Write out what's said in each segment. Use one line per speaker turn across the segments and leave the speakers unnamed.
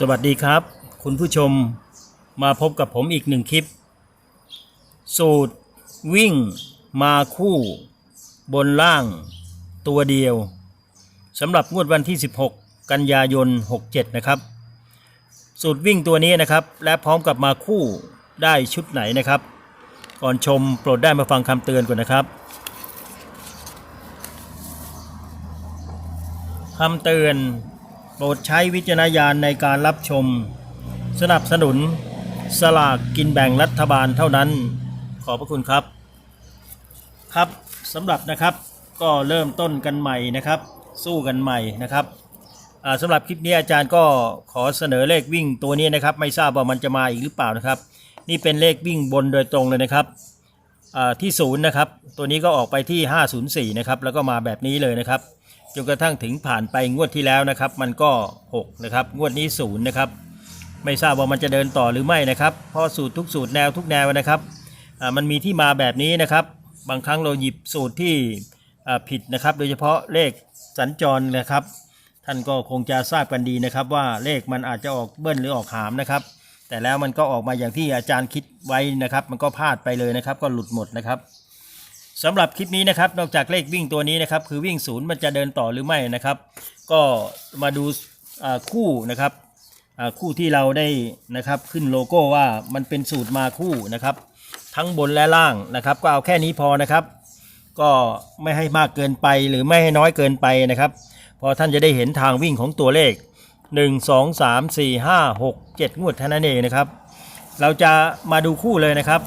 สวัสดีครับ คุณผู้ชมมาพบกับผมอีกหนึ่งคลิป สูตร วิ่ง มาคู่ บนล่าง ตัวเดียวสำหรับงวดวันที่ 16 กันยายน 67 นะครับ สูตรวิ่งตัวนี้นะครับ และพร้อมกับมาคู่ได้ชุดไหนนะครับ ก่อนชมโปรดได้มาฟังคำเตือนก่อนนะครับคำเตือน โปรดใช้วิจารณญาณในการรับชม สนับสนุน สลากกินแบ่งรัฐบาลเท่านั้น ขอบพระคุณครับ ครับสำหรับนะครับก็เริ่มต้นกันใหม่นะครับ สู้กันใหม่นะครับสำหรับคลิปนี้อาจารย์ก็ขอเสนอเลขวิ่งตัวนี้นะครับ ไม่ทราบว่ามันจะมาอีกหรือเปล่านะครับ นี่เป็นเลขวิ่งบนโดยตรงเลยนะครับที่ศูนย์นะครับ ตัวนี้ก็ออกไปที่ 504 นะครับ แล้วก็มาแบบนี้เลยนะครับ จนกระทั่งถึงผ่านไปงวดที่แล้วนะครับ มันก็ 6 นะครับ งวดนี้ศูนย์นะครับไม่ทราบว่ามันจะเดินต่อหรือไม่นะครับเพราะสูตรทุกสูตรแนวทุกแนวนะครับมันมีที่มาแบบนี้นะครับ บางครั้งเราหยิบสูตรที่ผิดนะครับ โดยเฉพาะเลขสัญจรนะครับ ท่านก็คงจะทราบกันดีนะครับ ว่าเลขมันอาจจะออกเบิ้ลหรือออกหามนะครับ แต่แล้วมันก็ออกมาอย่างที่อาจารย์คิดไว้นะครับ มันก็พลาดไปเลยนะครับ ก็หลุดหมดนะครับ สำหรับคลิปนี้นะครับนอกจากเลขวิ่งตัวนี้นะครับคือวิ่งศูนย์มันจะเดินต่อหรือไม่นะครับ ก็มาดูคู่นะครับคู่ที่เราได้นะครับขึ้นโลโก้ว่ามันเป็นสูตรมาคู่นะครับ ทั้งบนและล่างนะครับ ก็เอาแค่นี้พอนะครับ ก็ไม่ให้มากเกินไปหรือไม่ให้น้อยเกินไปนะครับ พอท่านจะได้เห็นทางวิ่งของตัวเลข 1 2 3 4 5 6 7 งวดเท่านั้นเองนะครับ เราจะมาดูคู่เลยนะครับ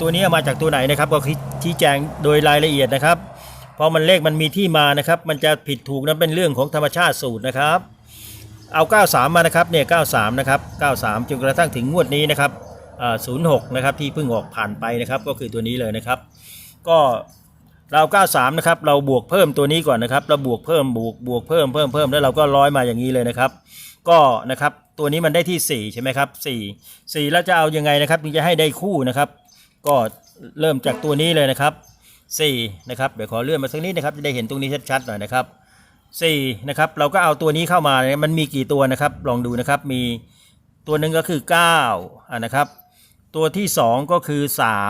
ตัวนี้มาจากตัวไหนนะครับก็ชี้แจงโดยรายละเอียดนะครับ เพราะมันเลขมันมีที่มานะครับ มันจะผิดถูกนั้นเป็นเรื่องของธรรมชาติสูตรนะครับ เอา 93 มานะครับเนี่ย93 นะครับ 93 จนกระทั่งถึงงวดนี้นะครับอ่า06 นะครับที่เพิ่งออกผ่านไปนะครับก็คือตัวนี้เลยนะครับ ก็เรา 93 นะครับ เราบวกเพิ่มตัวนี้ก่อนนะครับ เราบวกเพิ่มบวกบวกเพิ่มเพิ่มเพิ่มแล้วเราก็ร้อยมาอย่างนี้เลยนะครับ ก็นะครับตัวนี้มันได้ที่ 4 ใช่ไหมครับ4 4แล้วจะเอายังไงนะครับถึงจะให้ได้คู่นะครับ ก็เริ่มจากตัวนี้เลยนะครับ4นะครับเดี๋ยวขอเลื่อนมาสักนิดนะครับจะได้เห็นตรงนี้ชัดๆหน่อยนะครับ4นะครับเราก็เอาตัวนี้เข้ามาเนี่ยมันมีกี่ตัวนะครับลองดูนะครับมีตัวหนึ่งก็คือ9อ่านะครับ ตัวที่ 2 ก็คือ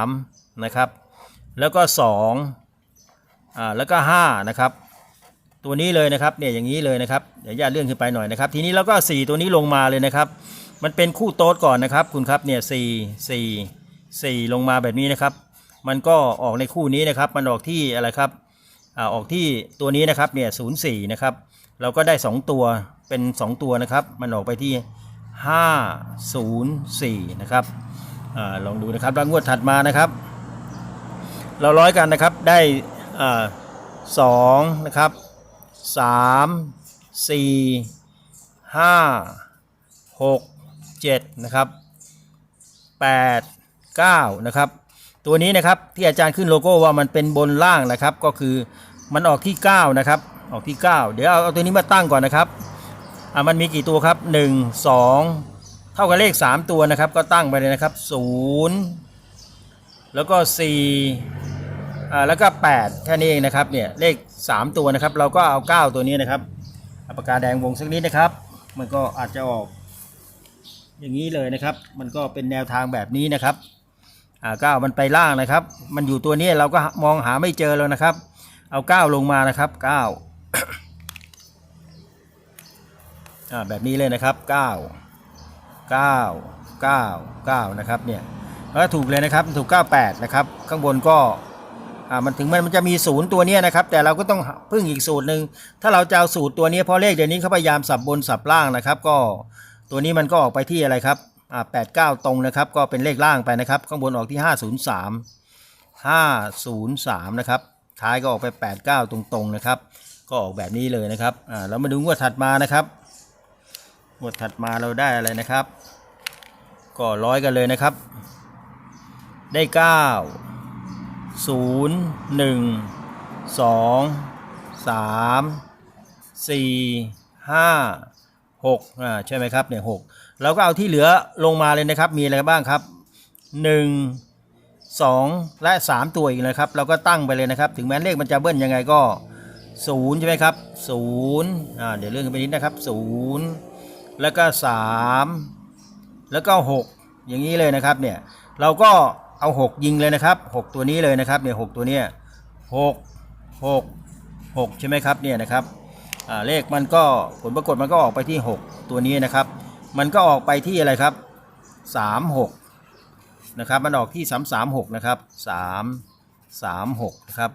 3นะครับแล้วก็2อ่าแล้วก็5นะครับตัวนี้เลยนะครับเนี่ยอย่างนี้เลยนะครับเดี๋ยวย่าเลื่อนขึ้นไปหน่อยนะครับทีนี้เราก็ 4 ตัวนี้ลงมาเลยนะครับ มันเป็นคู่โต๊ดก่อนนะครับคุณครับเนี่ยสี่สี่ สี่ลงมาแบบนี้นะครับ มันก็ออกในคู่นี้นะครับ มันออกที่อะไรครับอ่าออกที่ตัวนี้นะครับเนี่ยศูนย์สี่นะครับ เราก็ได้ 2 ตัวเป็น 2 ตัวนะครับ มันออกไปที่ 504 นะครับอาลองดูนะครับแล้วงวดถัดมานะครับ เราร้อยกันนะครับได้อ่าสองนะครับสามสี่ห้าหกเจ็ดนะครับแปด เก้านะครับตัวนี้นะครับที่อาจารย์ขึ้นโลโก้ว่ามันเป็นบนล่างนะครับ ก็คือมันออกที่ 9 นะครับ ออกที่ 9 เดี๋ยวเอาเอาตัวนี้มาตั้งก่อนนะครับอ่ามันมีกี่ตัวครับ 1 2 เท่ากับเลข 3 ตัวนะครับ ก็ตั้งไปเลยนะครับ 0 แล้วก็4อ่าแล้วก็ 8 แค่นี้เองนะครับเนี่ยเลข 3 ตัวนะครับ เราก็เอา 9 ตัวนี้นะครับเอาปากกาแดงวงสักนิดนะครับ มันก็อาจจะออกอย่างนี้เลยนะครับ มันก็เป็นแนวทางแบบนี้นะครับ อ่าเก้ามันไปล่างนะครับ มันอยู่ตัวนี้เราก็มองหาไม่เจอแล้วนะครับ เอาเก้าลงมานะครับเก้าอ่าแบบนี้เลยนะครับเก้าเก้าเก้าเก้านะครับเนี่ยแล้วถูกเลยนะครับถูกเก้าแปดนะครับ ข้างบนก็อ่ามันถึงมันมันจะมีศูนย์ตัวนี้นะครับ แต่เราก็ต้องพึ่งอีกสูตรหนึ่งถ้าเราจะเอาสูตรตัวนี้เพราะเลขเดี๋ยวนี้เขาพยายามสับบนสับล่างนะครับ ก็ตัวนี้มันก็ออกไปที่อะไรครับ อ่าแปดเก้าตรงนะครับ ก็เป็นเลขล่างไปนะครับ ข้างบนออกที่ห้าศูนย์สามห้าศูนะครับ ท้ายก็ออกไปแปดเก้าตรงๆนะครับ ก็ออกแบบนี้เลยนะครับ อ่าแล้วมาดูงวดถัดมานะครับ งวดถัดมาเราได้อะไรนะครับ ก็ร้อยกันเลยนะครับ ได้เก้าศูนย์หนึ่งสองสามสี่ห้าหกอ่าใช่ไหมครับเนี่ยหก เราก็เอาที่เหลือลงมาเลยนะครับ มีอะไรบ้างครับหนึ่งสองและสามตัวอีกนะครับ เราก็ตั้งไปเลยนะครับ ถึงแม้เลขมันจะเบิ้ลยังไงก็ศูนย์ใช่ไหมครับศูนย์อ่าเดี๋ยวเลื่อนขึ้นไปนิดนะครับศูนย์แล้วก็สามแล้วก็หกอย่างนี้เลยนะครับเนี่ยเราก็เอาหกยิงเลยนะครับหกตัวนี้เลยนะครับเนี่ยหกตัวเนี้ยหกหกหกใช่ไหมครับเนี่ยนะครับอ่าเลขมันก็ผลปรากฏมันก็ออกไปที่หกตัวนี้นะครับ มันก็ออกไปที่อะไรครับสามหกนะครับ มันออกที่สามสามหกนะครับสามสามหกนะครับ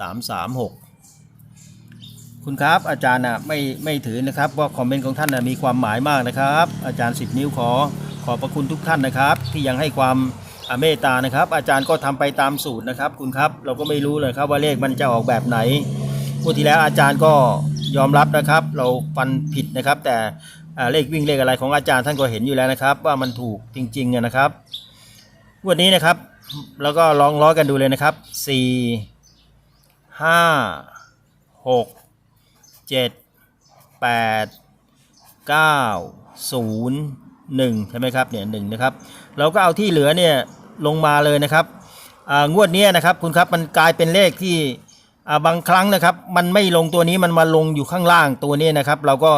สามสามหกคุณครับอาจารย์นะไม่ไม่ถือนะครับว่าคอมเมนต์ของท่านนะมีความหมายมากนะครับ อาจารย์สิบนิ้วขอขอบพระคุณทุกท่านนะครับ ที่ยังให้ความเมตตานะครับ อาจารย์ก็ทำไปตามสูตรนะครับ คุณครับเราก็ไม่รู้เลยครับว่าเลขมันจะออกแบบไหนงวดที่แล้วอาจารย์ก็ยอมรับนะครับ เราฟันผิดนะครับ แต่ เลขวิ่งเลขอะไรของอาจารย์ท่านก็เห็นอยู่แล้วนะครับ ว่ามันถูกจริงๆนะครับงวันนี้นะครับ แล้วก็ลองล้อกันดูเลยนะครับสี่ห้าหกเจ็ดแปดเก้าศูนย์หนึ่งใช่ไหมครับเนี่ยหนึ่งนะครับ เราก็เอาที่เหลือเนี่ยลงมาเลยนะครับอ่างวดนี้นะครับคุณครับมันกลายเป็นเลขที่บางครั้งนะครับ มันไม่ลงตัวนี้มันมาลงอยู่ข้างล่างตัวนี้นะครับ เราก็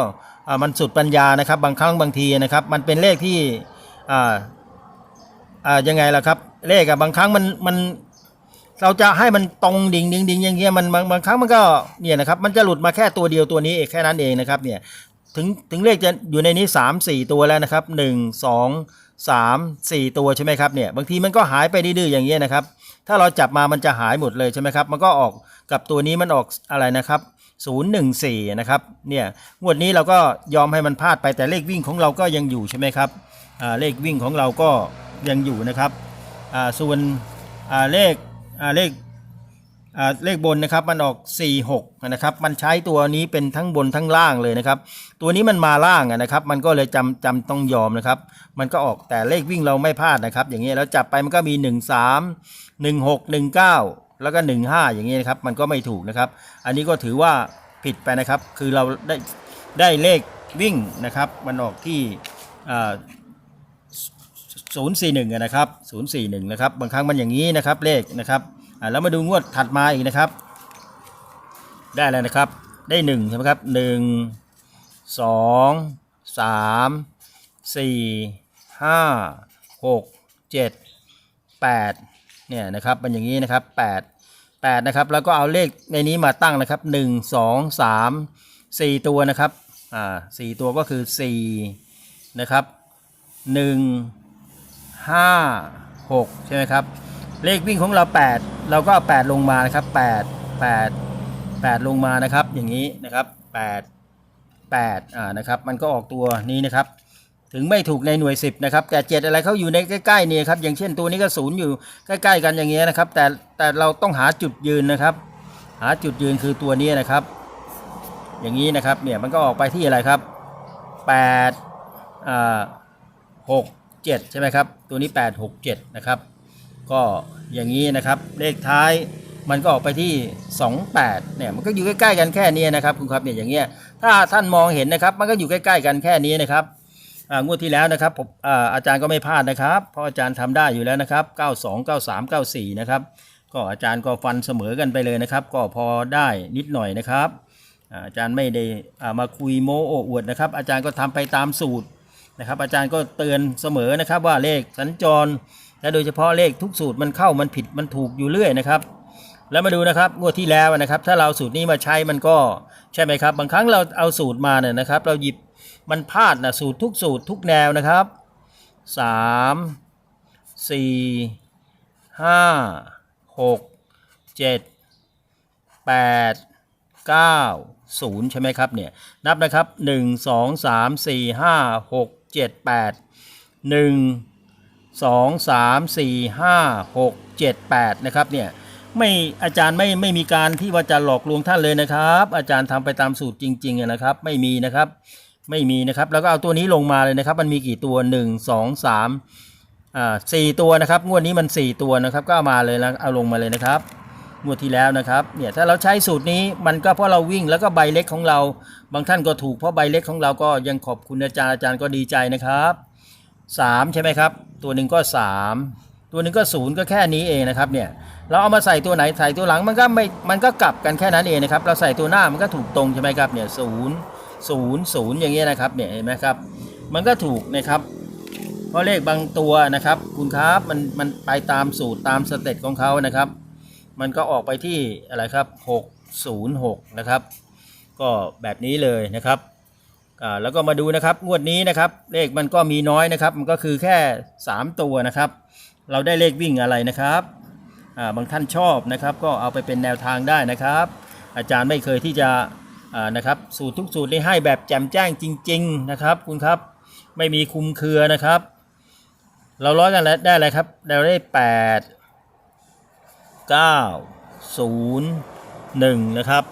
มันสุดปัญญานะครับ บางครั้งบางทีนะครับ มันเป็นเลขที่ยังไงล่ะครับ เลขอะบางครั้งมันมันเราจะให้มันตรงดิ่งดิ่งดิ่งอย่างเงี้ยมันบางบางครั้งมันก็เนี่ยนะครับ มันจะหลุดมาแค่ตัวเดียวตัวนี้เองแค่นั้นเองนะครับเนี่ยถึงถึงเลขจะอยู่ในนี้ 3 4 ตัวแล้วนะครับ 1 2 3 4 ตัวใช่ไหมครับเนี่ยบางทีมันก็หายไปดื้อๆอย่างเงี้ยนะครับ ถ้าเราจับมามันจะหายหมดเลยใช่ไหมครับ มันก็ออกกับตัวนี้มันออกอะไรนะครับ 014 นะครับเนี่ยงวดนี้เราก็ยอมให้มันพลาดไปแต่เลขวิ่งของเราก็ยังอยู่ใช่ไหมครับเลขวิ่งของเราก็ยังอยู่นะครับส่วนเลขเลขเลขบนนะครับมันออก 4 6นะครับมันใช้ตัวนี้เป็นทั้งบนทั้งล่างเลยนะครับ ตัวนี้มันมาล่างนะครับ มันก็เลยจำจำต้องยอมนะครับ มันก็ออกแต่เลขวิ่งเราไม่พลาดนะครับ อย่างเงี้ยแล้วจับไปมันก็มี 1 3 1 6 1 9 แล้วก็ 1 5 อย่างเงี้ยนะครับ มันก็ไม่ถูกนะครับ อันนี้ก็ถือว่าผิดไปนะครับ คือเราได้ได้เลขวิ่งนะครับ มันออกที่อ่า041อะนะครับ041นะครับ บางครั้งมันอย่างนี้นะครับเลขนะครับแล้วมาดูงวดถัดมาอีกนะครับ ได้แล้วนะครับ ได้1ใช่ไหมครับ1 2 3 4 5 6 7 8เเนี่ยนะครับมันอย่างนี้นะครับ8 8นะครับแล้วก็เอาเลขในนี้มาตั้งนะครับ1 2 3 4ตัวนะครับอ่า4ตัวก็คือ4นะครับ1ห้าหกใช่ไหมครับเลขวิ่งของเรา 8 เราก็เอา8ลงมานะครับ 8 8 8 ลงมานะครับ อย่างนี้นะครับ 8 8อ่านะครับ มันก็ออกตัวนี้นะครับ ถึงไม่ถูกในหน่วย 10นะครับแต่7อะไรเขาอยู่ในใกล้ๆนี่ครับอย่างเช่นตัวนี้ก็ศูนย์อยู่ใกล้ๆกันอย่างเงี้ยนะครับ แต่แต่เราต้องหาจุดยืนนะครับ หาจุดยืนคือตัวนี้นะครับ อย่างนี้นะครับเนี่ยมันก็ออกไปที่อะไรครับ8อ่าหกเจ็ดใช่ไหมครับตัวนี้แปดหกเจ็ดนะครับก็อย่างนี้นะครับเลขท้ายมันก็ออกไปที่สองแปดเนี่ยมันก็อยู่ใกล้ๆกันแค่นี้นะครับคุณครับเนี่ยอย่างเงี้ยถ้าท่านมองเห็นนะครับ มันก็อยู่ใกล้ๆกันแค่นี้นะครับ งวดที่แล้วนะครับผมอาอาจารย์ก็ไม่พลาดนะครับเพราะอาจารย์ทำได้อยู่แล้วนะครับ 92 93 94 นะครับ ก็อาจารย์ก็ฟันเสมอกันไปเลยนะครับ ก็พอได้นิดหน่อยนะครับ อาจารย์ไม่ได้มาคุยโมโอ้อวดนะครับ อาจารย์ก็ทำไปตามสูตรนะครับ อาจารย์ก็เตือนเสมอนะครับว่าเลขสัญจร และโดยเฉพาะเลขทุกสูตรมันเข้ามันผิดมันถูกอยู่เรื่อยนะครับแล้วมาดูนะครับงวดที่แล้วนะครับ ถ้าเราสูตรนี้มาใช้มันก็ใช่ไหมครับ บางครั้งเราเอาสูตรมาเนี่ยนะครับ เราหยิบ มันพลาดนะสูตรทุกสูตรทุกแนวนะครับสามสี่ห้าหกเจ็ดแปด9 0ใช่ไหมครับเนี่ยนับนะครับ1 2 3 4 5 6 7 8 1 2 3 4 5 6 7 8นะครับเนี่ยไม่อาจารย์ไม่ไม่มีการที่ว่าจะหลอกลวงท่านเลยนะครับ อาจารย์ทำไปตามสูตรจริงๆนะครับ ไม่มีนะครับ ไม่มีนะครับ แล้วก็เอาตัวนี้ลงมาเลยนะครับ มันมีกี่ตัว 1 2 3อ่าสี่ตัวนะครับ งวดนี้มัน 4 ตัวนะครับ ก็เอามาเลยแล้วเอาลงมาเลยนะครับ งวดที่แล้วนะครับ เนี่ยถ้าเราใช้สูตรนี้มันก็เพราะเราวิ่งแล้วก็ใบเล็กของเรา บางท่านก็ถูกเพราะใบเล็กของเราก็ยังขอบคุณอาจารย์อาจารย์ก็ดีใจนะครับสามใช่ไหมครับ ตัวหนึ่งก็สามตัวหนึ่งก็ศูนย์ก็แค่นี้เองนะครับเนี่ยเราเอามาใส่ตัวไหนใส่ตัวหลังมันก็ไม่มันก็กลับกันแค่นั้นเองนะครับ เราใส่ตัวหน้ามันก็ถูกตรงใช่ไหมครับเนี่ยศูนย์ ศูนย์ศูนย์อย่างเงี้ยนะครับเนี่ยเห็นไหมครับ มันก็ถูกนะครับเพราะเลขบางตัวนะครับ คุณครับมันมันไปตามสูตรตามสเต็ปของเขานะครับ มันก็ออกไปที่อะไรครับ 606 นะครับ ก็แบบนี้เลยนะครับอ่าแล้วก็มาดูนะครับงวดนี้นะครับ เลขมันก็มีน้อยนะครับ มันก็คือแค่ 3 ตัวนะครับ เราได้เลขวิ่งอะไรนะครับอ่าบางท่านชอบนะครับ ก็เอาไปเป็นแนวทางได้นะครับ อาจารย์ไม่เคยที่จะ นะครับสูตรทุกสูตรได้ให้แบบแจ่มแจ้งจริง ๆนะครับ คุณครับไม่มีคุมเครือนะครับ เราร้อยกันแล้วได้อะไรครับเราได้แปดเก้าศูนย์หนึ่งนะครับ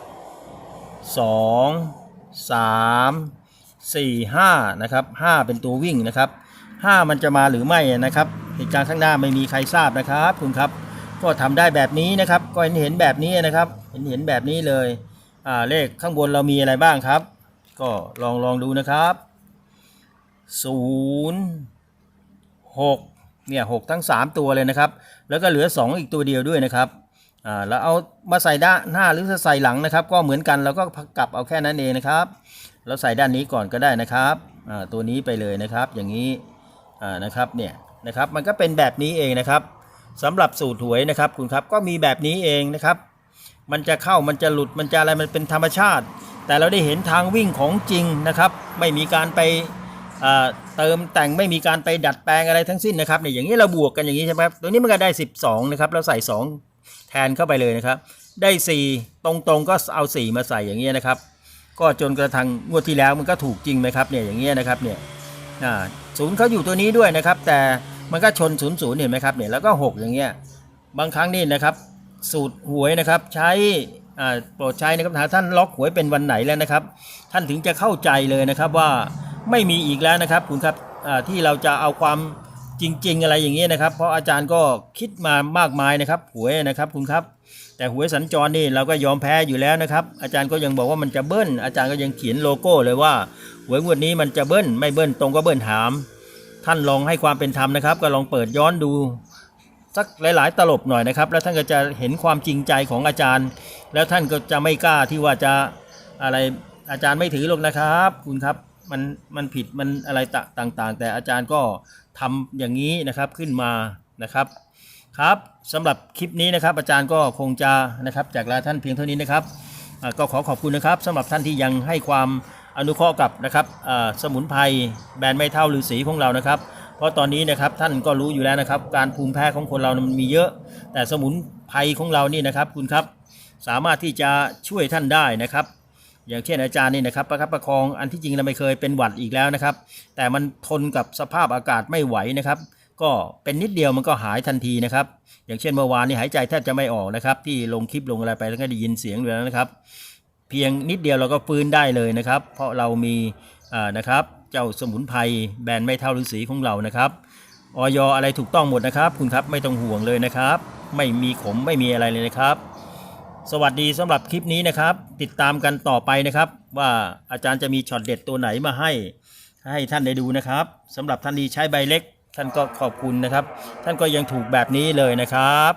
สองสามสี่ห้านะครับห้าเป็นตัววิ่งนะครับห้ามันจะมาหรือไม่นะครับเหตุการณ์ข้างหน้าไม่มีใครทราบนะครับ คุณครับ ก็ทำได้แบบนี้นะครับ ก็เห็นเห็นแบบนี้นะครับ เห็นเห็นแบบนี้เลย อ่าเลขข้างบนเรามีอะไรบ้างครับ ก็ลองลองดูนะครับศูนย์หกเนี่ยหกทั้ง 3 ตัวเลยนะครับ แล้วก็เหลือ 2 อีกตัวเดียวด้วยนะครับอ่าแล้วเอามาใส่ด้านหน้าหรือใส่หลังนะครับ ก็เหมือนกันเราก็กลับเอาแค่นั้นเองนะครับเราใส่ด้านนี้ก่อนก็ได้นะครับอ่าตัวนี้ไปเลยนะครับ อย่างนี้อ่านะครับเนี่ยนะครับมันก็เป็นแบบนี้เองนะครับสำหรับสูตรหวยนะครับคุณครับก็มีแบบนี้เองนะครับ มันจะเข้ามันจะหลุดมันจะอะไรมันเป็นธรรมชาติ แต่เราได้เห็นทางวิ่งของจริงนะครับ ไม่มีการไปเติมแต่งไม่มีการไปดัดแปลงอะไรทั้งสิ้นนะครับเนี่ยอย่างนี้เราบวกกันอย่างนี้ใช่ไหมครับตัวนี้มันก็ได้ 12นะครับเราใส่ 2 แทนเข้าไปเลยนะครับ ได้ 4 ตรงๆก็เอา 4 มาใส่อย่างเงี้นะครับ ก็จนกระทั่งงวดที่แล้วมันก็ถูกจริงไหมครับเนี่ยอย่างเงี้นะครับเนี่ยศูนย์เขาอยู่ตัวนี้ด้วยนะครับ แต่มันก็ชนศูนย์ศูนย์เห็นไหมครับเนี่ยแล้วก็ 6 อย่างเงี้ยบางครั้งนี่นะครับ สูตรหวยนะครับ ใช้โปรดใช้นะครับหาท่านล็อกหวยเป็นวันไหนแล้วนะครับ ท่านถึงจะเข้าใจเลยนะครับว่าไม่มีอีกแล้วนะครับ คุณครับที่เราจะเอาความจริง ๆ อะไรอย่างเงี้ยนะครับ เพราะอาจารย์ก็คิดมามากมายนะครับ หวยนะครับคุณครับ แต่หวยสัญจรนี่เราก็ยอมแพ้อยู่แล้วนะครับ อาจารย์ก็ยังบอกว่ามันจะเบิ้ล อาจารย์ก็ยังเขียนโลโก้เลยว่าหวยงวดนี้มันจะเบิ้ล ไม่เบิ้ลตรงก็เบิ้ลหาม ท่านลองให้ความเป็นธรรมนะครับ ก็ลองเปิดย้อนดู สักหลาย ๆ ตลบหน่อยนะครับ แล้วท่านก็จะเห็นความจริงใจของอาจารย์ แล้วท่านก็จะไม่กล้าที่ว่าจะอะไรอาจารย์ไม่ถือหรอกนะครับ คุณครับมันมันผิดมันอะไรต,ต่างๆ แต่อาจารย์ก็ทำอย่างนี้นะครับขึ้นมานะครับครับสำหรับคลิปนี้นะครับ อาจารย์ก็คงจะนะครับ จากลาท่านเพียงเท่านี้นะครับก็ขอขอบคุณนะครับสำหรับท่านที่ยังให้ความอนุเคราะห์กับนะครับสมุนไพรแบรนด์ไม่เท่าฤาษีของเรานะครับ เพราะตอนนี้นะครับท่านก็รู้อยู่แล้วนะครับ การภูมิแพ้ของคนเรามันมีเยอะ แต่สมุนไพรของเรานี่นะครับ คุณครับสามารถที่จะช่วยท่านได้นะครับ อย่างเช่นอาจารย์นี่นะครับประคับประคองอันที่จริงเราไม่เคยเป็นหวัดอีกแล้วนะครับ แต่มันทนกับสภาพอากาศไม่ไหวนะครับก็เป็นนิดเดียวมันก็หายทันทีนะครับ อย่างเช่นเมื่อวานนี่หายใจแทบจะไม่ออกนะครับ ที่ลงคลิปลงอะไรไปแล้วก็ได้ยินเสียงอยู่แล้วนะครับ เพียงนิดเดียวเราก็ฟื้นได้เลยนะครับ เพราะเรามีอ่านะครับ เจ้าสมุนไพรแบรนด์ไม่เท่าฤาษีของเรานะครับออยอะไรถูกต้องหมดนะครับ คุณครับไม่ต้องห่วงเลยนะครับ ไม่มีขมไม่มีอะไรเลยนะครับ สวัสดีสำหรับคลิปนี้นะครับ ติดตามกันต่อไปนะครับ ว่าอาจารย์จะมีช็อตเด็ดตัวไหนมาให้ให้ท่านได้ดูนะครับสำหรับท่านที่ใช้ใบเล็ก ท่านก็ขอบคุณนะครับ ท่านก็ยังถูกแบบนี้เลยนะครับ